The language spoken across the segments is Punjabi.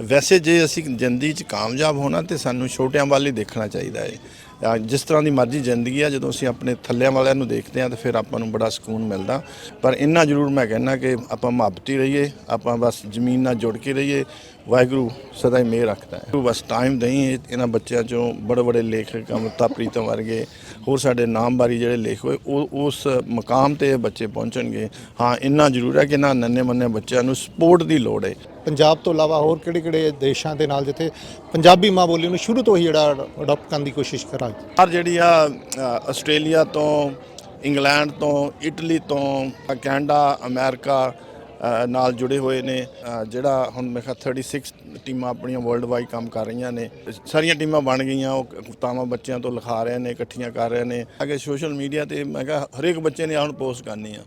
ਵੈਸੇ ਜੇ ਅਸੀਂ ਜ਼ਿੰਦਗੀ 'ਚ ਕਾਮਯਾਬ ਹੋਣਾ ਤੇ ਸਾਨੂੰ ਛੋਟਿਆਂ ਵੱਲ ਹੀ ਦੇਖਣਾ ਚਾਹੀਦਾ ਹੈ। ਜਿਸ ਤਰ੍ਹਾਂ ਦੀ ਮਰਜ਼ੀ ਜ਼ਿੰਦਗੀ ਆ, ਜਦੋਂ ਅਸੀਂ ਆਪਣੇ ਥੱਲਿਆਂ ਵਾਲਿਆਂ ਨੂੰ ਦੇਖਦੇ ਹਾਂ, ਤਾਂ ਫਿਰ ਆਪਾਂ ਨੂੰ ਬੜਾ ਸਕੂਨ ਮਿਲਦਾ। ਪਰ ਇੰਨਾ ਜ਼ਰੂਰ ਮੈਂ ਕਹਿੰਦਾ ਕਿ ਆਪਾਂ ਮੁਹੱਬਤੀ ਰਹੀਏ, ਆਪਾਂ ਬਸ ਜ਼ਮੀਨ ਨਾਲ ਜੁੜ ਕੇ ਰਹੀਏ। ਵਾਹਿਗੁਰੂ ਸਦਾ ਹੀ ਮਿਹਰ ਰੱਖਦਾ ਹੈ। ਬਸ ਟਾਈਮ ਦਈ, ਇਹਨਾਂ ਬੱਚਿਆਂ ਚੋਂ ਬੜੇ ਬੜੇ ਲੇਖਕ ਅਮਰਤਾ ਪ੍ਰੀਤਮ ਵਰਗੇ, ਹੋਰ ਸਾਡੇ ਨਾਮਬਾਰੀ ਜਿਹੜੇ ਲੇਖ ਹੋਏ, ਉਹ ਉਸ ਮਕਾਮ ਤੇ ਬੱਚੇ ਪਹੁੰਚਣਗੇ। ਹਾਂ, ਇੰਨਾ ਜ਼ਰੂਰ ਹੈ ਕਿ ਇਹਨਾਂ ਨੰਨੇ ਮੰਨੇ ਬੱਚਿਆਂ ਨੂੰ ਸਪੋਰਟ ਦੀ ਲੋੜ ਹੈ। ਪੰਜਾਬ ਤੋਂ ਇਲਾਵਾ ਹੋਰ ਕਿਹੜੇ-ਕਿਹੜੇ ਦੇਸ਼ਾਂ ਦੇ ਨਾਲ ਜਿੱਥੇ ਪੰਜਾਬੀ ਮਾਂ ਬੋਲੀ ਨੂੰ ਸ਼ੁਰੂ ਤੋਂ ਹੀ ਜਿਹੜਾ ਅਡਾਪਟ ਕਰਨ ਦੀ ਕੋਸ਼ਿਸ਼ ਕਰ ਹਰ ਜਿਹੜੀ ਆ ਆਸਟ੍ਰੇਲੀਆ ਤੋਂ, ਇੰਗਲੈਂਡ ਤੋਂ, ਇਟਲੀ ਤੋਂ ਕੈਨੇਡਾ, ਅਮਰੀਕਾ ਨਾਲ ਜੁੜੇ ਹੋਏ ਨੇ। ਜਿਹੜਾ ਹੁਣ ਮੈਂ ਕਿਹਾ 36 ਟੀਮਾਂ ਆਪਣੀਆਂ ਵਰਲਡ ਵਾਈਡ ਕੰਮ ਕਰ ਰਹੀਆਂ ਨੇ। ਸਾਰੀਆਂ ਟੀਮਾਂ ਬਣ ਗਈਆਂ, ਉਹ ਕਵਿਤਾਵਾਂ ਬੱਚਿਆਂ ਤੋਂ ਲਿਖਾ ਰਹੇ ਨੇ, ਇਕੱਠੀਆਂ ਕਰ ਰਹੇ ਨੇ। ਅਗੇ ਸੋਸ਼ਲ ਮੀਡੀਆ ਤੇ ਮੈਂ ਕਿਹਾ ਹਰੇਕ ਬੱਚੇ ਨੇ ਆਹ ਹੁਣ ਪੋਸਟ ਕਰਨੀ ਆ।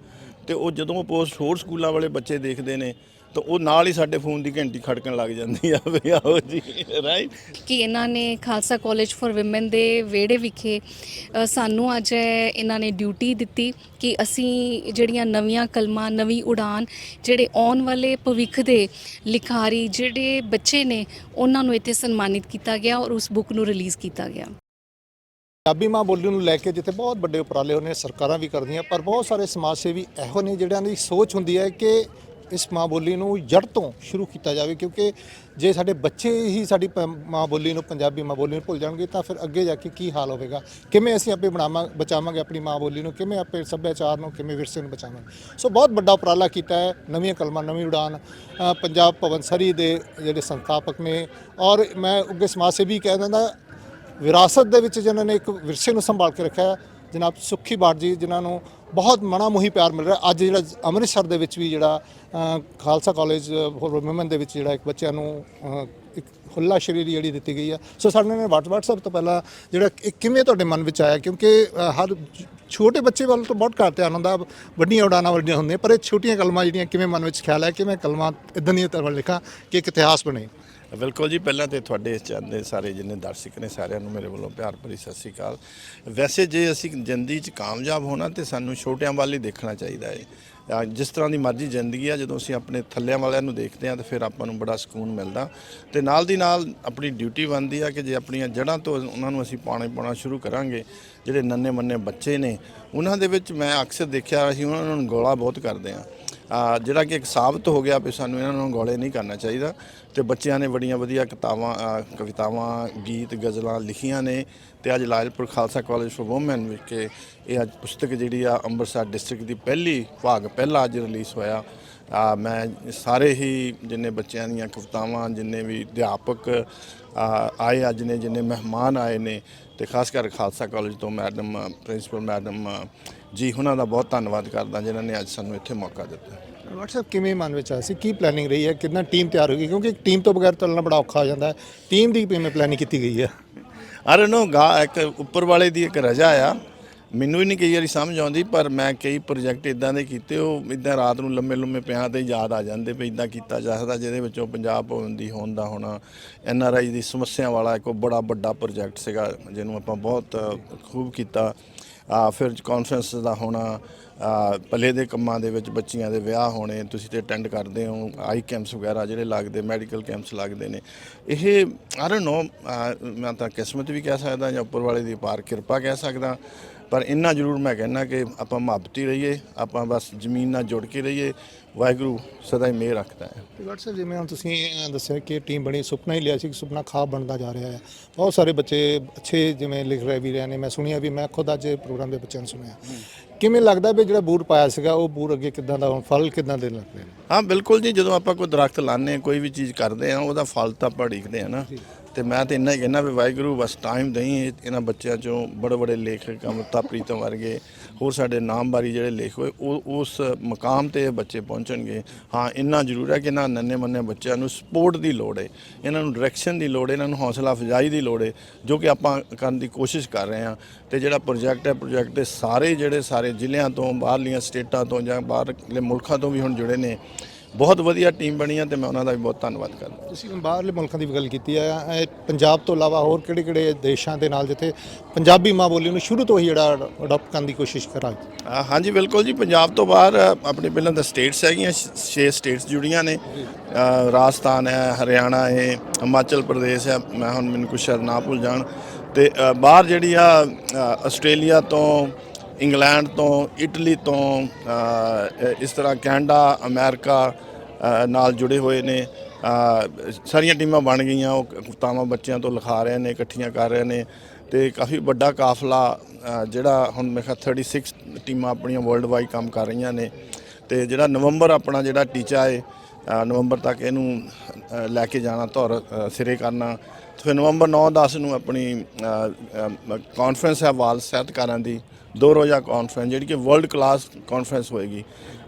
ਤੇ ਉਹ ਜਦੋਂ ਉਹ ਪੋਸਟ ਹੋਰ ਸਕੂਲਾਂ ਵਾਲੇ ਬੱਚੇ ਦੇਖਦੇ ਨੇ ਤਾਂ ਉਹ ਨਾਲ ਹੀ ਸਾਡੇ ਫੋਨ ਦੀ ਘੰਟੀ ਖੜਕਣ ਲੱਗ ਜਾਂਦੀ ਆ ਵੀ ਆਓ ਜੀ ਰਾਈਟ ਕਿ ਇਹਨਾਂ ਨੇ ਖਾਲਸਾ ਕਾਲਜ ਫॉर ਔਮਨ ਦੇ ਵਿਹੜੇ ਵਿਖੇ ਅ, ਸਾਨੂੰ ਅੱਜ ਇਹਨਾਂ ਨੇ ਡਿਊਟੀ ਦਿੱਤੀ ਕਿ ਅਸੀਂ ਜਿਹੜੀਆਂ ਨਵੀਆਂ ਕਲਮਾਂ ਨਵੀਂ ਉਡਾਨ ਜਿਹੜੇ ਆਉਣ ਵਾਲੇ ਭਵਿੱਖ ਦੇ ਲਿਖਾਰੀ ਜਿਹੜੇ ਬੱਚੇ ਨੇ ਉਹਨਾਂ ਨੂੰ ਇੱਥੇ ਸਨਮਾਨਿਤ ਕੀਤਾ ਗਿਆ ਔਰ ਉਸ ਬੁੱਕ ਨੂੰ ਰਿਲੀਜ਼ ਕੀਤਾ ਗਿਆ। ਪੰਜਾਬੀ ਮਾਂ ਬੋਲੀ ਨੂੰ ਲੈ ਕੇ ਜਿੱਥੇ ਬਹੁਤ ਵੱਡੇ ਉਪਰਾਲੇ ਹੋਣੇ ਸਰਕਾਰਾਂ ਵੀ ਕਰਦੀਆਂ ਪਰ ਬਹੁਤ ਸਾਰੇ ਸਮਾਜ ਸੇਵੀ ਇਹੋ ਨੇ ਜਿਹੜਿਆਂ ਦੀ ਸੋਚ ਹੁੰਦੀ ਹੈ ਕਿ ਇਸ ਮਾਂ ਬੋਲੀ ਨੂੰ ਜੜ ਤੋਂ ਸ਼ੁਰੂ ਕੀਤਾ ਜਾਵੇ ਕਿਉਂਕਿ ਜੇ ਸਾਡੇ ਬੱਚੇ ਹੀ ਸਾਡੀ ਪ- ਮਾਂ ਬੋਲੀ ਨੂੰ ਪੰਜਾਬੀ ਮਾਂ ਬੋਲੀ ਨੂੰ ਭੁੱਲ ਜਾਣਗੇ ਤਾਂ ਫਿਰ ਅੱਗੇ ਜਾ ਕੇ ਕੀ ਹਾਲ ਹੋਵੇਗਾ? ਕਿਵੇਂ ਅਸੀਂ ਆਪੇ ਬਣਾਵਾਂ ਬਚਾਵਾਂਗੇ ਆਪਣੀ ਮਾਂ ਬੋਲੀ ਨੂੰ? ਕਿਵੇਂ ਆਪੇ ਸੱਭਿਆਚਾਰ ਨੂੰ ਕਿਵੇਂ ਵਿਰਸੇ ਨੂੰ ਬਚਾਵਾਂਗੇ? ਸੋ ਬਹੁਤ ਵੱਡਾ ਉਪਰਾਲਾ ਕੀਤਾ ਹੈ ਨਵੀਆਂ ਕਲਮਾਂ ਨਵੀਂ ਉਡਾਨ ਅ, ਪੰਜਾਬ ਭਵਨ ਸਰੀ ਦੇ ਜਿਹੜੇ ਸੰਸਥਾਪਕ ਨੇ ਔਰ ਮੈਂ ਉੱਗੇ ਸਮਾਜ ਸੇਵੀ ਕਹਿ ਦਿੰਦਾ ਵਿਰਾਸਤ ਦੇ ਵਿੱਚ ਜਿਨ੍ਹਾਂ ਨੇ ਇੱਕ ਵਿਰਸੇ ਨੂੰ ਸੰਭਾਲ ਕੇ ਰੱਖਿਆ ਹੈ, ਜਨਾਬ ਸੁੱਖੀ ਬਾਟ ਜੀ ਜਿਨ੍ਹਾਂ ਨੂੰ ਬਹੁਤ ਮਨਾ ਮੋਹੀ ਪਿਆਰ ਮਿਲ ਰਿਹਾ। ਅੱਜ ਜਿਹੜਾ ਅੰਮ੍ਰਿਤਸਰ ਦੇ ਵਿੱਚ ਵੀ ਜਿਹੜਾ ਖਾਲਸਾ ਕਾਲਜ ਫੋਰ ਔਮਨ ਦੇ ਵਿੱਚ ਜਿਹੜਾ ਇੱਕ ਬੱਚਿਆਂ ਨੂੰ ਇੱਕ ਹੁੱਲਾ ਸ਼ਰੀਰੀ ਜਿਹੜੀ ਦਿੱਤੀ ਗਈ ਆ। ਸੋ ਸਾਡੇ ਨੇ WhatsApp ਤੋਂ ਪਹਿਲਾਂ ਜਿਹੜਾ ਇਹ ਕਿਵੇਂ ਤੁਹਾਡੇ ਮਨ ਵਿੱਚ ਆਇਆ? ਕਿਉਂਕਿ ਹਰ ਛੋਟੇ ਬੱਚੇ ਵੱਲ ਤੋਂ ਬਹੁਤ ਘੱਟ ਧਿਆਨ ਹੁੰਦਾ। ਵੱਡੀਆਂ ਉਡਾਨਾਂ ਵੱਡੀਆਂ ਹੁੰਦੀਆਂ, ਪਰ ਇਹ ਛੋਟੀਆਂ ਕਲਮਾਂ ਜਿਹੜੀਆਂ ਕਿਵੇਂ ਮਨ ਵਿੱਚ ਖਿਆਲ ਹੈ ਕਿ ਮੈਂ ਕਲਮਾਂ ਇਦਾਂ ਦੀਆਂ ਤਰ੍ਹਾਂ ਲਿਖਾਂ ਕਿ ਇੱਕ ਇਤਿਹਾਸ ਬਣੇ? ਬਿਲਕੁਲ ਜੀ, ਪਹਿਲਾਂ ਤੇ ਤੁਹਾਡੇ ਇਸ ਚੈਨਲ ਦੇ ਸਾਰੇ ਜਿੰਨੇ ਦਰਸ਼ਕ ਨੇ ਸਾਰਿਆਂ ਨੂੰ ਮੇਰੇ ਵੱਲੋਂ ਪਿਆਰ ਭਰੀ ਸਤਿ ਸ੍ਰੀ ਅਕਾਲ। ਵੈਸੇ ਜੇ ਅਸੀਂ ਜ਼ਿੰਦਗੀ 'ਚ ਕਾਮਯਾਬ ਹੋਣਾ ਤੇ ਸਾਨੂੰ ਛੋਟਿਆਂ ਵੱਲ ਹੀ ਦੇਖਣਾ ਚਾਹੀਦਾ ਹੈ। ਜਿਸ ਤਰ੍ਹਾਂ ਦੀ ਮਰਜ਼ੀ ਜ਼ਿੰਦਗੀ ਆ, ਜਦੋਂ ਅਸੀਂ ਆਪਣੇ ਥੱਲਿਆਂ ਵਾਲਿਆਂ ਨੂੰ ਦੇਖਦੇ ਹਾਂ ਤਾਂ ਫਿਰ ਆਪਾਂ ਨੂੰ ਬੜਾ ਸਕੂਨ ਮਿਲਦਾ। ਤੇ ਨਾਲ ਦੀ ਨਾਲ ਆਪਣੀ ਡਿਊਟੀ ਬਣਦੀ ਆ ਕਿ ਜੇ ਆਪਣੀਆਂ ਜੜ੍ਹਾਂ ਤੋਂ ਉਹਨਾਂ ਨੂੰ ਅਸੀਂ ਪਾਣੀ ਪਾਉਣਾ ਸ਼ੁਰੂ ਕਰਾਂਗੇ, ਜਿਹੜੇ ਨੰਨੇ ਮੰਨੇ ਬੱਚੇ ਨੇ, ਉਹਨਾਂ ਦੇ ਵਿੱਚ ਮੈਂ ਅਕਸਰ ਦੇਖਿਆ ਅਸੀਂ ਉਹਨਾਂ ਨੂੰ ਗੋਲਾ ਬਹੁਤ ਕਰਦੇ ਆ ਆ ਜਿਹੜਾ ਕਿ ਇੱਕ ਸਾਬਤ ਹੋ ਗਿਆ ਵੀ ਸਾਨੂੰ ਇਹਨਾਂ ਨੂੰ ਗੋਲੇ ਨਹੀਂ ਕਰਨਾ ਚਾਹੀਦਾ ਤੇ ਬੱਚਿਆਂ ਨੇ ਬੜੀਆਂ ਵਧੀਆ ਕਿਤਾਬਾਂ ਕਵਿਤਾਵਾਂ, ਗੀਤ, ਗਜ਼ਲਾਂ ਲਿਖੀਆਂ ਨੇ ਤੇ ਅੱਜ Lyallpur Khalsa college for women ਵਿਖੇ ਇਹ ਅੱਜ ਪੁਸਤਕ ਜਿਹੜੀ ਆ ਅੰਮ੍ਰਿਤਸਰ ਡਿਸਟ੍ਰਿਕਟ ਦੀ ਪਹਿਲੀ ਭਾਗ, ਪਹਿਲਾ ਅੱਜ ਰਿਲੀਜ਼ ਹੋਇਆ। ਆ, ਮੈਂ ਸਾਰੇ ਹੀ ਜਿੰਨੇ ਬੱਚਿਆਂ ਦੀਆਂ ਕਵਿਤਾਵਾਂ, ਜਿੰਨੇ ਵੀ ਅਧਿਆਪਕ ਆਏ ਅੱਜ ਨੇ, ਜਿੰਨੇ ਮਹਿਮਾਨ ਆਏ ਨੇ ਤੇ ਖਾਸ ਕਰ ਖਾਲਸਾ ਕਾਲਜ ਤੋਂ ਮੈਡਮ ਪ੍ਰਿੰਸੀਪਲ ਮੈਡਮ ਜੀ ਉਹਨਾਂ ਦਾ ਬਹੁਤ ਧੰਨਵਾਦ ਕਰਦਾ ਜਿਨ੍ਹਾਂ ਨੇ ਅੱਜ ਸਾਨੂੰ ਇੱਥੇ ਮੌਕਾ ਦਿੱਤਾ। WhatsApp ਕਿਵੇਂ ਮਨ ਵਿੱਚ ਆਇਆ ਸੀ? ਕੀ ਪਲੈਨਿੰਗ ਰਹੀ ਹੈ? ਕਿੰਨਾ ਟੀਮ ਤਿਆਰ ਹੋ ਗਈ? ਕਿਉਂਕਿ ਇੱਕ ਟੀਮ ਤੋਂ ਬਗੈਰ ਚੱਲਣਾ ਬੜਾ ਔਖਾ ਹੋ ਜਾਂਦਾ ਹੈ। ਟੀਮ ਦੀ ਕਿਵੇਂ ਪਲੈਨਿੰਗ ਕੀਤੀ ਗਈ ਹੈ? ਆਰ ਨੋ ਗਾ ਇੱਕ ਉੱਪਰ ਵਾਲੇ ਦੀ ਇੱਕ ਰਜਾ ਆ। ਮੈਨੂੰ ਹੀ ਨਹੀਂ ਕਈ ਵਾਰੀ ਸਮਝ ਆਉਂਦੀ ਪਰ ਮੈਂ ਕਈ ਪ੍ਰੋਜੈਕਟ ਇਦਾਂ ਦੇ ਕੀਤੇ ਉਹ ਇਦਾਂ ਰਾਤ ਨੂੰ ਲੰਮੇ ਲੰਮੇ ਪਿਆਂ ਤੇ ਯਾਦ ਆ ਜਾਂਦੇ ਵੀ ਇਦਾਂ ਕੀਤਾ ਜਾ ਸਕਦਾ ਜਿਹਦੇ ਵਿੱਚੋਂ ਪੰਜਾਬ ਭਵਨ ਦੀ ਹੋਣ ਦਾ ਹੋਣਾ। ਐਨ ਆਰ ਆਈ ਦੀ ਸਮੱਸਿਆ ਵਾਲਾ ਇੱਕ ਬੜਾ ਵੱਡਾ ਪ੍ਰੋਜੈਕਟ ਸੀਗਾ ਜਿਹਨੂੰ ਆਪਾਂ ਬਹੁਤ ਖੂਬ ਕੀਤਾ। ਫਿਰ ਕਾਨਫਰੰਸ ਦਾ ਹੋਣਾ, ਆ, ਪੱਲੇ ਦੇ ਕੰਮਾਂ ਦੇ ਵਿੱਚ ਬੱਚੀਆਂ ਦੇ ਵਿਆਹ ਹੋਣੇ, ਤੁਸੀਂ ਤੇ ਅਟੈਂਡ ਕਰਦੇ ਹੋ ਆਈ ਕੈਂਪਸ ਵਗੈਰਾ ਜਿਹੜੇ ਲੱਗਦੇ ਮੈਡੀਕਲ ਕੈਂਪਸ ਲੱਗਦੇ ਨੇ। ਇਹ ਆਈ ਡੋਨਟ ਨੋ ਮੈਂ ਤਾਂ ਕਿਸਮਤ ਵੀ ਕਹਿ ਸਕਦਾ ਜਾਂ ਉੱਪਰ ਵਾਲੇ ਦੀ ਪਾਰ ਕਿਰਪਾ ਕਹਿ ਸਕਦਾ। ਪਰ ਇੰਨਾ ਜ਼ਰੂਰ ਮੈਂ ਕਹਿੰਦਾ ਕਿ ਆਪਾਂ ਮੁਹੱਬਤੀ ਰਹੀਏ ਆਪਾਂ ਬਸ ਜ਼ਮੀਨ ਨਾਲ ਜੁੜ ਕੇ ਰਹੀਏ ਵਾਹਿਗੁਰੂ ਸਦਾ ਹੀ ਮਿਹਰ ਰੱਖਦਾ ਹੈ। WhatsApp ਜਿਵੇਂ ਹੁਣ ਤੁਸੀਂ ਦੱਸਿਆ ਕਿ ਟੀਮ ਬਣੀ ਸੁਪਨਾ ਹੀ ਲਿਆ ਸੀ ਕਿ ਸੁਪਨਾ ਖਾਬ ਬਣਦਾ ਜਾ ਰਿਹਾ ਹੈ। ਬਹੁਤ ਸਾਰੇ ਬੱਚੇ ਅੱਛੇ ਜਿਵੇਂ ਲਿਖ ਰਹੇ ਵੀ ਰਹੇ ਨੇ ਮੈਂ ਸੁਣਿਆ ਵੀ ਮੈਂ ਖੁਦ ਅੱਜ ਪ੍ਰੋਗਰਾਮ ਦੇ ਬੱਚਿਆਂ ਨੂੰ ਸੁਣਿਆ। ਕਿਵੇਂ ਲੱਗਦਾ ਵੀ ਜਿਹੜਾ ਬੂਰ ਪਾਇਆ ਸੀਗਾ ਉਹ ਬੂਰ ਅੱਗੇ ਕਿੱਦਾਂ ਦਾ ਹੁਣ ਫਲ ਕਿੱਦਾਂ ਦੇ ਲੱਗ ਨੇ ਹਾਂ ਬਿਲਕੁਲ ਜੀ ਜਦੋਂ ਆਪਾਂ ਕੋਈ ਦਰਖਤ ਹਾਂ ਕੋਈ ਵੀ ਚੀਜ਼ ਕਰਦੇ ਆ ਉਹਦਾ ਫਲ ਤਾਂ ਆਪਾਂ ਉਡੀਕਦੇ ਆ ਨਾ। ਤੇ ਮੈਂ ਤੇ ਇੰਨਾ ਹੀ ਕਹਿਣਾ ਵੀ ਵਾਹਿਗੁਰੂ ਬਸ ਟਾਈਮ ਦੇਈ, ਇਹਨਾਂ ਬੱਚਿਆਂ ਚੋਂ ਬੜੇ ਬੜੇ ਲੇਖਕ ਅਮਰਤਾ ਪ੍ਰੀਤਮ ਵਰਗੇ, ਹੋਰ ਸਾਡੇ ਨਾਮਬਾਰੀ ਜਿਹੜੇ ਲੇਖ ਹੋਏ, ਉਹ, ਉਸ ਮਕਾਮ ਤੇ ਇਹ ਬੱਚੇ ਪਹੁੰਚਣਗੇ। ਹਾਂ, ਇੰਨਾ ਜ਼ਰੂਰ ਹੈ ਕਿ ਇਹਨਾਂ ਨੰਨੇ ਮੰਨੇ ਬੱਚਿਆਂ ਨੂੰ ਸਪੋਰਟ ਦੀ ਲੋੜ ਹੈ ਇਹਨਾਂ ਨੂੰ ਡਾਇਰੈਕਸ਼ਨ ਦੀ ਲੋੜ ਹੈ ਇਹਨਾਂ ਨੂੰ ਹੌਸਲਾ ਅਫਜ਼ਾਈ ਦੀ ਲੋੜ ਹੈ ਜੋ ਕਿ ਆਪਾਂ ਕਰਨ ਦੀ ਕੋਸ਼ਿਸ਼ ਕਰ ਰਹੇ ਹਾਂ। ਤੇ ਜਿਹੜਾ ਪ੍ਰੋਜੈਕਟ ਹੈ ਪ੍ਰੋਜੈਕਟ ਦੇ ਸਾਰੇ ਜਿਹੜੇ ਸਾਰੇ ਜ਼ਿਲ੍ਹਿਆਂ ਤੋਂ, ਬਾਹਰਲੀਆਂ ਸਟੇਟਾਂ ਤੋਂ ਜਾਂ ਬਾਹਰਲੇ ਮੁਲਕਾਂ ਤੋਂ ਵੀ ਹੁਣ ਜੁੜੇ ਨੇ ਬਹੁਤ ਵਧੀਆ ਟੀਮ ਬਣੀ ਆ ਤੇ ਮੈਂ ਉਹਨਾਂ ਦਾ ਵੀ ਬਹੁਤ ਧੰਨਵਾਦ ਕਰਦਾ। ਤੁਸੀਂ ਬਾਹਰਲੇ ਮੁਲਕਾਂ ਦੀ ਵੀ ਗੱਲ ਕੀਤੀ ਹੈ ਇਹ ਪੰਜਾਬ ਤੋਂ ਇਲਾਵਾ ਹੋਰ ਕਿਹੜੇ ਕਿਹੜੇ ਦੇਸ਼ਾਂ ਦੇ ਨਾਲ ਜਿੱਥੇ ਪੰਜਾਬੀ ਮਾਂ ਬੋਲੀ ਨੂੰ ਸ਼ੁਰੂ ਤੋਂ ਹੀ ਜਿਹੜਾ ਅਡਾਪਟ ਕਰਨ ਦੀ ਕੋਸ਼ਿਸ਼ ਕਰਾ? ਅ, ਹਾਂਜੀ ਬਿਲਕੁਲ ਜੀ ਪੰਜਾਬ ਤੋਂ ਬਾਹਰ ਅ, ਆਪਣੇ ਪਹਿਲਾਂ ਤਾਂ ਸਟੇਟਸ ਹੈਗੀਆਂ 6 ਸਟੇਟਸ ਜੁੜੀਆਂ ਨੇ। ਅ, ਰਾਜਸਥਾਨ ਹੈ ਹਰਿਆਣਾ ਹੈ ਹਿਮਾਚਲ ਪ੍ਰਦੇਸ਼ ਹੈ ਮੈਂ ਹੁਣ ਮੈਨੂੰ ਕੁਛ ਸ਼ਾਇਦ ਨਾ ਭੁੱਲ ਜਾਣ। ਤੇ ਅ, ਬਾਹਰ ਜਿਹੜੀ ਆ ਅ, ਆਸਟ੍ਰੇਲੀਆ ਤੋਂ ਇੰਗਲੈਂਡ ਤੋਂ, ਇਟਲੀ ਤੋਂ ਇਸ ਤਰ੍ਹਾਂ ਕੈਨੇਡਾ, ਅਮਰੀਕਾ ਨਾਲ ਜੁੜੇ ਹੋਏ ਨੇ। ਸਾਰੀਆਂ ਟੀਮਾਂ ਬਣ ਗਈਆਂ। ਉਹ ਕਵਿਤਾਵਾਂ ਬੱਚਿਆਂ ਤੋਂ ਲਿਖਾ ਰਹੇ ਨੇ, ਇਕੱਠੀਆਂ ਕਰ ਰਹੇ ਨੇ ਤੇ ਕਾਫੀ ਵੱਡਾ ਕਾਫਲਾ ਜਿਹੜਾ ਹੁਣ ਮੇਰੇ ਖਿਆਲ 36 ਟੀਮਾਂ ਆਪਣੀਆਂ ਵਰਲਡ ਵਾਈਡ ਕੰਮ ਕਰ ਰਹੀਆਂ ਨੇ ਤੇ ਜਿਹੜਾ ਨਵੰਬਰ ਆਪਣਾ ਜਿਹੜਾ ਟੀਚਾ ਹੈ ਨਵੰਬਰ ਤੱਕ ਇਹਨੂੰ ਲੈ ਕੇ ਜਾਣਾ, ਧੌਰ ਸਿਰੇ ਕਰਨਾ। ਤੇ ਫਿਰ ਨਵੰਬਰ 9-10 ਨੂੰ ਆਪਣੀ ਕਾਨਫਰੰਸ ਹੈ ਵਾਲ ਸਾਹਿਤਕਾਰਾਂ ਦੀ। ਦੋ ਰੋਜ਼ਾ ਕਾਨਫਰੰਸ ਜਿਹੜੀ ਕਿ ਵਰਲਡ ਕਲਾਸ ਕਾਨਫਰੰਸ ਹੋਏਗੀ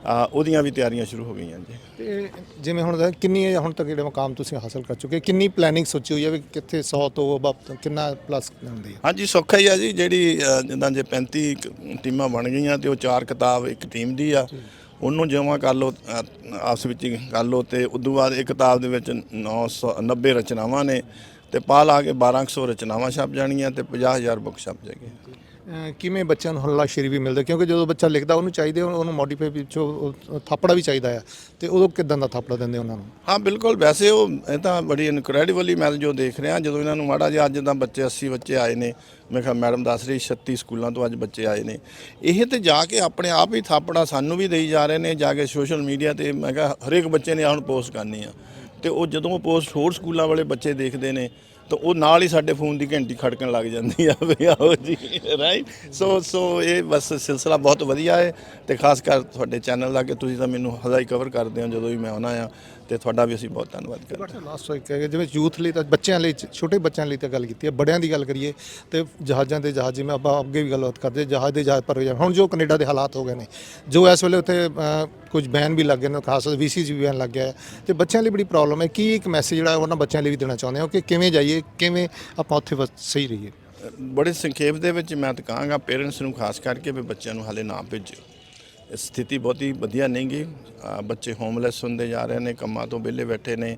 ਅ, ਉਹਦੀਆਂ ਵੀ ਤਿਆਰੀਆਂ ਸ਼ੁਰੂ ਹੋ ਗਈਆਂ ਜੀ। ਤੇ ਜਿਵੇਂ ਹੁਣ ਦਾ- ਕਿੰਨੀ ਹੈ ਹੁਣ ਤੱਕ ਜਿਹੜੇ ਮਕਾਮ ਤੁਸੀਂ ਹਾਸਲ ਕਰ ਚੁੱਕੇ ਕਿੰਨੀ ਪਲੈਨਿੰਗ ਸੋਚੀ ਹੋਈ ਹੈ ਵੀ ਕਿੱਥੇ 100 ਤੋਂ ਅਬਵ ਕਿੰਨਾ ਪਲੱਸ ਹੁੰਦੀ ਹੈ? ਹਾਂਜੀ ਸੌਖਾ ਹੀ ਆ ਜੀ ਜਿਹੜੀ ਅ, ਜਿੱਦਾਂ ਜੇ 35 ਕ- ਟੀਮਾਂ ਬਣ ਗਈਆਂ ਤੇ ਉਹ ਚਾਰ ਕਿਤਾਬ ਇੱਕ ਟੀਮ ਦੀ ਆ ਉਹਨੂੰ ਜਮ੍ਹਾਂ ਕਰ ਲਓ ਅ, ਆਪਸ ਵਿੱਚ ਹੀ ਕਰ ਲਓ ਤੇ ਉਦੋਂ ਬਾਅਦ ਇੱਕ ਕਿਤਾਬ ਦੇ ਵਿੱਚ 990 ਰਚਨਾਵਾਂ ਨੇ ਤੇ ਪਾ ਲਾ ਕੇ 1200 ਰਚਨਾਵਾਂ ਛਪ ਜਾਣਗੀਆਂ ਤੇ 50000 ਬੁੱਕ ਛਪ ਜਾਏਗੀ ਕਿਵੇਂ ਬੱਚਿਆਂ ਨੂੰ ਹੱਲਾ ਸ਼ੇਰੀ ਵੀ ਮਿਲਦਾ? ਕਿਉਂਕਿ ਜਦੋਂ ਬੱਚਾ ਲਿਖਦਾ ਉਹਨੂੰ ਚਾਹੀਦੇ ਉਹਨੂੰ ਮੋਡੀਫਾਈ ਵਿੱਚੋਂ ਉਹ ਥਾਪੜਾ ਵੀ ਚਾਹੀਦਾ ਆ। ਤੇ ਉਦੋਂ ਕਿਦਾਂ ਦਾ ਥਾਪੜਾ ਦਿੰਦੇ ਉਹਨਾਂ ਨੂੰ? ਹਾਂ ਬਿਲਕੁਲ। ਵੈਸੇ ਉਹ ਇਹ ਤਾਂ ਬੜੀ ਇਨਕ੍ਰੈਡੀਬਲੀ ਮੈਂ ਜੋ ਦੇਖ ਰਿਹਾ ਜਦੋਂ ਇਹਨਾਂ ਨੂੰ ਮਾੜਾ ਜਿਹਾ ਅੱਜ ਤਾਂ ਬੱਚੇ 80 ਬੱਚੇ ਆਏ ਨੇ। ਮੈਂ ਕਿਹਾ ਮੈਡਮ ਦੱਸ ਰਹੀ 36 ਸਕੂਲਾਂ ਤੋਂ ਅੱਜ ਬੱਚੇ ਆਏ ਨੇ। ਇਹ ਤੇ ਜਾ ਕੇ ਆਪਣੇ ਆਪ ਹੀ ਥਾਪੜਾ ਸਾਨੂੰ ਵੀ ਦੇਈ ਜਾ ਰਹੇ ਨੇ ਜਾ ਕੇ ਸੋਸ਼ਲ ਮੀਡੀਆ ਤੇ ਮੈਂ ਕਿਹਾ ਹਰੇਕ ਬੱਚੇ ਨੇ ਹੁਣ ਪੋਸਟ ਕਰਨੀ ਆ। ਤੇ ਉਹ ਜਦੋਂ ਉਹ ਪੋਸਟ ਹੋਰ ਸਕੂਲਾਂ ਵਾਲੇ ਬੱਚੇ ਦੇਖਦੇ ਨੇ, ਤਾਂ ਉਹ ਨਾਲ ਹੀ ਸਾਡੇ ਫੋਨ ਦੀ ਘੰਟੀ ਖੜਕਣ ਲੱਗ ਜਾਂਦੀ ਆ ਵੀ ਆਓ ਜੀ ਰਾਈਟ ਸੋ ਸੋ ਇਹ ਬਸ ਸਿਲਸਿਲਾ ਬਹੁਤ ਵਧੀਆ ਹੈ ਤੇ ਖਾਸ ਕਰ ਤੁਹਾਡੇ ਚੈਨਲ ਦਾ ਕਿ ਤੁਸੀਂ ਤਾਂ ਮੈਨੂੰ ਹਜ਼ਾਈ ਕਵਰ ਕਰਦੇ ਹੋ ਜਦੋਂ ਵੀ ਮੈਂ ਆਉਣਾ ਆ। ਤੇ ਤੁਹਾਡਾ ਵੀ ਅਸੀਂ ਬਹੁਤ ਧੰਨਵਾਦ ਕਰਦੇ ਹਾਂ। ਲਾਸਟ ਇੱਕ ਹੈ ਜਿਵੇਂ ਯੂਥ ਲਈ ਤਾਂ ਬੱਚਿਆਂ ਲਈ ਛੋਟੇ ਬੱਚਿਆਂ ਲਈ ਤਾਂ ਗੱਲ ਕੀਤੀ ਹੈ ਬੜਿਆਂ ਦੀ ਗੱਲ ਕਰੀਏ ਤੇ ਜਹਾਜ਼ਾਂ ਦੇ ਜਹਾਜ਼ ਜਿਵੇਂ ਆਪਾਂ ਅੱਗੇ ਵੀ ਗੱਲਬਾਤ ਕਰਦੇ ਜਹਾਜ਼ ਦੇ ਜਹਾਜ਼ ਪਰ ਹੁਣ ਜੋ ਕੈਨੇਡਾ ਦੇ ਹਾਲਾਤ ਹੋ ਗਏ ਨੇ ਜੋ ਇਸ ਵੇਲੇ ਉੱਥੇ ਕੁਝ ਬੈਨ ਵੀ ਲੱਗ ਗਏ ਨੇ ਖਾਸ ਵੀਸੀ ਜੀ ਵੀ ਬੈਨ ਲੱਗ ਗਿਆ ਤੇ ਬੱਚਿਆਂ ਲਈ ਬੜੀ ਪ੍ਰੋਬਲਮ ਹੈ। ਕੀ ਇੱਕ ਮੈਸੇਜ ਜਿਹੜਾ ਉਹਨਾਂ ਬੱਚਿਆਂ ਲਈ ਵੀ ਦੇਣਾ ਚਾਹੁੰਦੇ ਹੋ ਕਿ ਕਿਵੇਂ ਜਾਈਏ ਕਿਵੇਂ ਆਪਾਂ ਉੱਥੇ ਵਸ- ਸਹੀ ਰਹੀਏ? ਬੜੇ ਸੰਖੇਪ ਦੇ ਵਿੱਚ ਮੈਂ ਤਾਂ ਕਹਾਂਗਾ ਪੇਰੈਂਟਸ ਨੂੰ ਖਾਸ ਕਰਕੇ ਵੀ ਬੱਚਿਆਂ ਨੂੰ ਹਾਲੇ ਨਾ ਭੇਜਿਓ। ਸਥਿਤੀ ਬਹੁਤੀ ਵਧੀਆ ਨਹੀਂ ਗੀ ਬੱਚੇ ਹੋਮਲੈਸ ਹੁੰਦੇ ਜਾ ਰਹੇ ਨੇ, ਕੰਮਾਂ ਤੋਂ ਵਿਹਲੇ ਬੈਠੇ ਨੇ।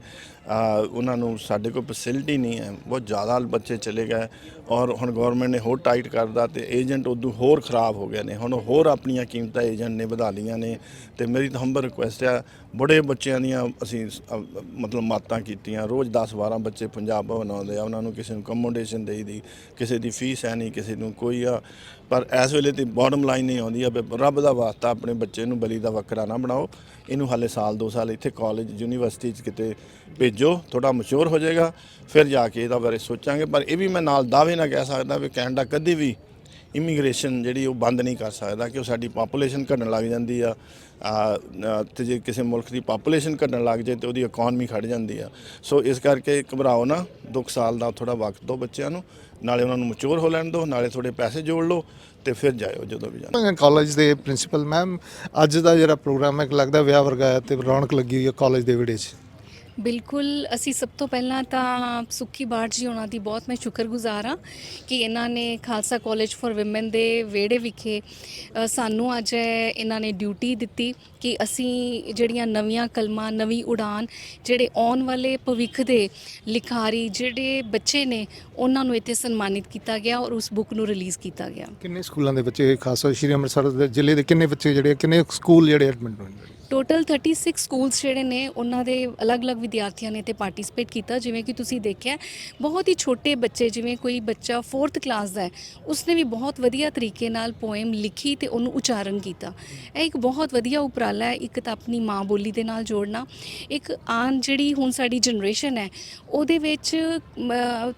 ਉਹਨਾਂ ਨੂੰ ਸਾਡੇ ਕੋਲ ਫੈਸਿਲਿਟੀ ਨਹੀਂ ਹੈ। ਬਹੁਤ ਜ਼ਿਆਦਾ ਬੱਚੇ ਚਲੇ ਗਏ ਔਰ ਹੁਣ ਗਵਰਨਮੈਂਟ ਨੇ ਹੋਰ ਟਾਈਟ ਕਰਦਾ ਤੇ ਏਜੰਟ ਉਦੋਂ ਹੋਰ ਖਰਾਬ ਹੋ ਗਏ ਨੇ। ਹੁਣ ਹੋਰ ਆਪਣੀਆਂ ਕੀਮਤਾਂ ਏਜੰਟ ਨੇ ਵਧਾ ਲਈਆਂ ਨੇ ਤੇ ਮੇਰੀ ਤਾਂ ਹੰਬਰ ਰਿਕੁਐਸਟ ਆ, ਬੜੇ ਬੱਚਿਆਂ ਦੀਆਂ ਅਸੀਂ ਮਤਲਬ ਮਾਤਾਂ ਕੀਤੀਆਂ। ਰੋਜ਼ 10 12 ਬੱਚੇ ਪੰਜਾਬ ਭਵਨ ਆਉਂਦੇ ਆ, ਉਹਨਾਂ ਨੂੰ ਕਿਸੇ ਨੂੰ ਕਮੋਡੇਸ਼ਨ ਦੇਈ ਦੀ, ਕਿਸੇ ਦੀ ਫੀਸ ਹੈ ਨਹੀਂ, ਕਿਸੇ ਨੂੰ ਕੋਈ ਆ। ਪਰ ਇਸ ਵੇਲੇ ਤੇ ਬਾਟਮ ਲਾਈਨ ਨਹੀਂ ਆਉਂਦੀ ਆ ਵੀ ਰੱਬ ਦਾ ਵਾਸਤਾ ਆਪਣੇ ਬੱਚੇ ਨੂੰ ਬਲੀ ਦਾ ਵੱਖਰਾ ਨਾ ਬਣਾਓ। ਇਹਨੂੰ ਹਾਲੇ ਸਾਲ 2 ਸਾਲ ਇੱਥੇ ਕਾਲਜ ਯੂਨੀਵਰਸਿਟੀ 'ਚ ਕਿਤੇ ਭੇਜੋ ਥੋੜਾ ਮੈਚੁਰ ਹੋ ਜਾਏਗਾ ਫਿਰ ਜਾ ਕੇ ਇਹਦਾ ਬਾਰੇ ਸੋਚਾਂਗੇ। ਪਰ ਇਹ ਵੀ ਮੈਂ ਨਾਲ ਦਾਅਵੇ ਨਾਲ ਕਹਿ ਸਕਦਾ ਵੀ ਕੈਨੇਡਾ ਕਦੇ ਵੀ ਇਮੀਗ੍ਰੇਸ਼ਨ ਜਿਹੜੀ ਉਹ ਬੰਦ ਨਹੀਂ ਕਰ ਸਕਦਾ ਕਿ ਉਹ ਸਾਡੀ ਪਾਪੂਲੇਸ਼ਨ ਘਟਣ ਲੱਗ ਜਾਂਦੀ ਆ। ਆ, ਤੇ ਜੇ ਕਿਸੇ ਮੁਲਕ ਦੀ ਪਾਪੂਲੇਸ਼ਨ ਘਟਣ ਲੱਗ ਜਾਏ ਤੇ ਉਹਦੀ ਇਕਨੋਮੀ ਖੜ ਜਾਂਦੀ ਆ। ਸੋ ਇਸ ਕਰਕੇ ਘਬਰਾਓ ਨਾ ਦੁੱਖ ਸਾਲ ਦਾ ਥੋੜਾ ਵਕਤ ਦਿਓ ਬੱਚਿਆਂ ਨੂੰ ਨਾਲੇ ਉਹਨਾਂ ਨੂੰ ਮੈਚੁਰ ਹੋ ਲੈਣ ਦਿਓ ਨਾਲੇ ਥੋੜੇ ਪੈਸੇ ਜੋੜ ਲਓ ਤੇ ਫਿਰ ਜਾਇਓ ਜਦੋਂ ਵੀ ਜਾਣਾ। ਕਾਲਜ ਦੇ ਪ੍ਰਿੰਸੀਪਲ ਮੈਮ ਅੱਜ ਦਾ ਜਿਹੜਾ ਪ੍ਰੋਗਰਾਮ ਹੈ ਲੱਗਦਾ ਵਿਆਹ ਵਰਗਾ ਹੈ ਤੇ ਰੌਣਕ ਲੱਗੀ ਹੋਈ ਹੈ ਕਾਲਜ ਦੇ ਵਿਹੜੇ 'ਚ। ਬਿਲਕੁਲ, ਅਸੀਂ ਸਭ ਤੋਂ ਪਹਿਲਾਂ ਤਾਂ ਸੁੱਖੀ ਬਾਟ ਜੀ ਉਹਨਾਂ ਦੀ ਬਹੁਤ ਮੈਂ ਸ਼ੁਕਰਗੁਜ਼ਾਰ ਹਾਂ ਕਿ ਇਹਨਾਂ ਨੇ ਖਾਲਸਾ ਕਾਲਜ ਫॉर ਔਮਨ ਦੇ ਵਿਹੜੇ ਵਿਖੇ ਸਾਨੂੰ ਅੱਜ ਇਹਨਾਂ ਨੇ ਡਿਊਟੀ ਦਿੱਤੀ ਕਿ ਅਸੀਂ ਜਿਹੜੀਆਂ ਨਵੀਆਂ ਕਲਮਾਂ, ਨਵੀਂ ਉਡਾਨ ਜਿਹੜੇ ਆਉਣ ਵਾਲੇ ਭਵਿੱਖ ਦੇ ਲਿਖਾਰੀ ਜਿਹੜੇ ਬੱਚੇ ਨੇ, ਉਹਨਾਂ ਨੂੰ ਇੱਥੇ ਸਨਮਾਨਿਤ ਕੀਤਾ ਗਿਆ ਔਰ ਉਸ ਬੁੱਕ ਨੂੰ ਰਿਲੀਜ਼ ਕੀਤਾ ਗਿਆ। ਕਿੰਨੇ ਸਕੂਲਾਂ ਦੇ ਬੱਚੇ, ਖਾਸ ਕਰਕੇ ਸ਼੍ਰੀ ਅੰਮ੍ਰਿਤਸਰ ਦੇ ਜ਼ਿਲ੍ਹੇ ਦੇ ਕਿੰਨੇ ਬੱਚੇ ਜਿਹੜੇ ਕਿੰਨੇ ਸਕੂਲ ਜਿਹੜੇ ਐਡਮਿਟ ਹੋਏ ਟੋਟਲ 36 ਸਕੂਲਸ ਜਿਹੜੇ ਨੇ, ਉਹਨਾਂ ਦੇ ਅਲੱਗ-ਅਲੱਗ ਵਿਦਿਆਰਥੀਆਂ ਨੇ ਤੇ ਪਾਰਟਿਸਿਪੇਟ ਕੀਤਾ। ਜਿਵੇਂ ਕਿ ਤੁਸੀਂ ਦੇਖਿਆ, ਬਹੁਤ ਹੀ ਛੋਟੇ ਬੱਚੇ, ਜਿਵੇਂ ਕੋਈ ਬੱਚਾ 4th ਕਲਾਸ ਦਾ ਹੈ, ਉਸਨੇ ਵੀ ਬਹੁਤ ਵਧੀਆ ਤਰੀਕੇ ਨਾਲ ਪੋਇਮ ਲਿਖੀ ਤੇ ਉਹਨੂੰ ਉਚਾਰਨ ਕੀਤਾ। ਇਹ ਇੱਕ ਬਹੁਤ ਵਧੀਆ ਉਪਰਾਲਾ ਹੈ, ਇੱਕ ਤਾਂ ਆਪਣੀ ਮਾਂ ਬੋਲੀ ਦੇ ਨਾਲ ਜੋੜਨਾ। ਇੱਕ ਆਨ ਜਿਹੜੀ ਹੁਣ ਸਾਡੀ ਜਨਰੇਸ਼ਨ ਹੈ, ਉਹਦੇ ਵਿੱਚ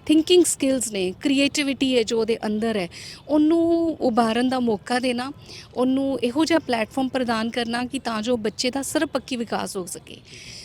ਥਿੰਕਿੰਗ ਸਕਿੱਲਸ ਨੇ ਕ੍ਰੀਏਟੀਵਿਟੀ ਹੈ ਜੋ ਉਹਦੇ ਅੰਦਰ ਹੈ, ਉਹਨੂੰ ਉਭਾਰਨ ਦਾ ਮੌਕਾ ਦੇਣਾ, ਉਹਨੂੰ ਇਹੋ ਜਿਹਾ ਪਲੇਟਫਾਰਮ ਪ੍ਰਦਾਨ ਕਰਨਾ ਕਿ ਤਾਂ ਜੋ ਬੱਚੇ ਦਾ ਸਰਬਪੱਖੀ ਵਿਕਾਸ ਹੋ ਸਕੇ।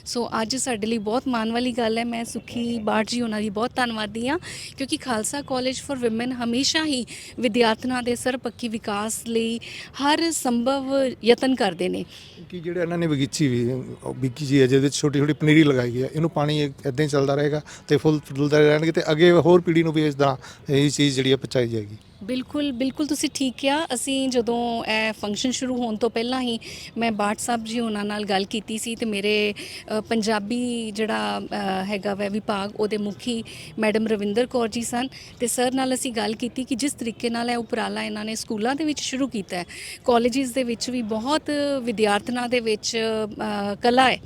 ਸੋ ਅੱਜ ਸਾਡੇ ਲਈ ਬਹੁਤ ਮਾਣ ਵਾਲੀ ਗੱਲ ਹੈ। ਮੈਂ ਸੁਖੀ ਬਾਟ ਜੀ ਉਹਨਾਂ ਦੀ ਬਹੁਤ ਧੰਨਵਾਦੀ ਹਾਂ, ਕਿਉਂਕਿ ਖਾਲਸਾ ਕਾਲਜ ਫॉर ਔਮਨ ਹਮੇਸ਼ਾ ਹੀ ਵਿਦਿਆਰਥਣਾਂ ਦੇ ਸਰਬਪੱਖੀ ਵਿਕਾਸ ਲਈ ਹਰ ਸੰਭਵ ਯਤਨ ਕਰਦੇ ਨੇ। ਕਿ ਜਿਹੜੇ ਇਹਨਾਂ ਨੇ ਬਗੀਚੀ ਵੀ, ਉਹ ਬਗੀਚੀ ਜੀ ਹੈ, ਜਿਹਦੇ ਵਿੱਚ ਛੋਟੀ ਛੋਟੀ ਪਨੀਰੀ ਲਗਾਈ ਹੈ, ਇਹਨੂੰ ਪਾਣੀ ਇਦਾਂ ਹੀ ਚੱਲਦਾ ਰਹੇਗਾ ਤੇ ਫੁੱਲ ਫੁੱਲਦਾ ਰਹਿਣਗੇ ਤੇ ਅੱਗੇ ਹੋਰ ਪੀੜ੍ਹੀ ਨੂੰ ਵੀ ਇਸ ਦਾ ਇਹ ਚੀਜ਼ ਜਿਹੜੀ ਹੈ ਪਹੁੰਚਾਈ ਜਾਏਗੀ। ਬਿਲਕੁਲ ਬਿਲਕੁਲ ਤੁਸੀਂ ਠੀਕ ਕਿਹਾ। ਅਸੀਂ ਜਦੋਂ ਇਹ ਫੰਕਸ਼ਨ ਸ਼ੁਰੂ ਹੋਣ ਤੋਂ ਪਹਿਲਾਂ ਹੀ ਮੈਂ ਬਾਟ ਸਾਹਿਬ ਜੀ ਉਹਨਾਂ ਨਾਲ ਗੱਲ ਕੀਤੀ ਸੀ ਤੇ ਮੇਰੇ ਅ, ਪੰਜਾਬੀ ਜਿਹੜਾ ਅ, ਹੈਗਾ ਵੈ ਵਿਭਾਗ ਉਹਦੇ ਮੁਖੀ ਮੈਡਮ ਰਵਿੰਦਰ ਕੌਰ ਜੀ ਸਨ ਤੇ ਸਰ ਨਾਲ ਅਸੀਂ ਗੱਲ ਕੀਤੀ ਕਿ ਜਿਸ ਤਰੀਕੇ ਨਾਲ ਇਹ ਉਪਰਾਲਾ ਇਹਨਾਂ ਨੇ ਸਕੂਲਾਂ ਦੇ ਵਿੱਚ ਸ਼ੁਰੂ ਕੀਤਾ ਹੈ। ਕਾਲਜਿਸ ਦੇ ਵਿੱਚ ਵੀ ਬਹੁਤ ਵਿਦਿਆਰਥਣਾਂ ਦੇ ਵਿੱਚ ਅ, ਕਲਾ ਹੈ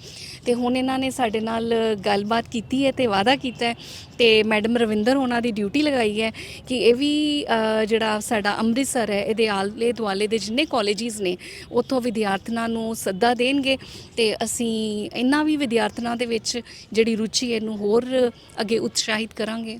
ਤੇ ਹੁਣ ਇਹਨਾਂ ਨੇ ਸਾਡੇ ਨਾਲ ਗੱਲਬਾਤ ਕੀਤੀ ਹੈ ਤੇ ਵਾਅਦਾ ਕੀਤਾ ਹੈ ਤੇ ਮੈਡਮ ਰਵਿੰਦਰ ਉਹਨਾਂ ਦੀ ਡਿਊਟੀ ਲਗਾਈ ਹੈ ਕਿ ਇਹ ਵੀ ਅ, ਜਿਹੜਾ ਸਾਡਾ ਅੰਮ੍ਰਿਤਸਰ ਹੈ, ਇਹਦੇ ਆਲੇ ਦੁਆਲੇ ਦੇ ਜਿੰਨੇ ਕਾਲਜਿਸ ਨੇ, ਉੱਥੋਂ ਵਿਦਿਆਰਥਣਾਂ ਨੂੰ ਸੱਦਾ ਦੇਣਗੇ ਤੇ ਅਸੀਂ ਇਹਨਾਂ ਵੀ ਵਿਦਿਆਰਥਣਾਂ ਦੇ ਵਿੱਚ ਜਿਹੜੀ ਰੁਚੀ ਹੈ, ਇਹਨੂੰ ਹੋਰ ਅੱਗੇ ਉਤਸ਼ਾਹਿਤ ਕਰਾਂਗੇ।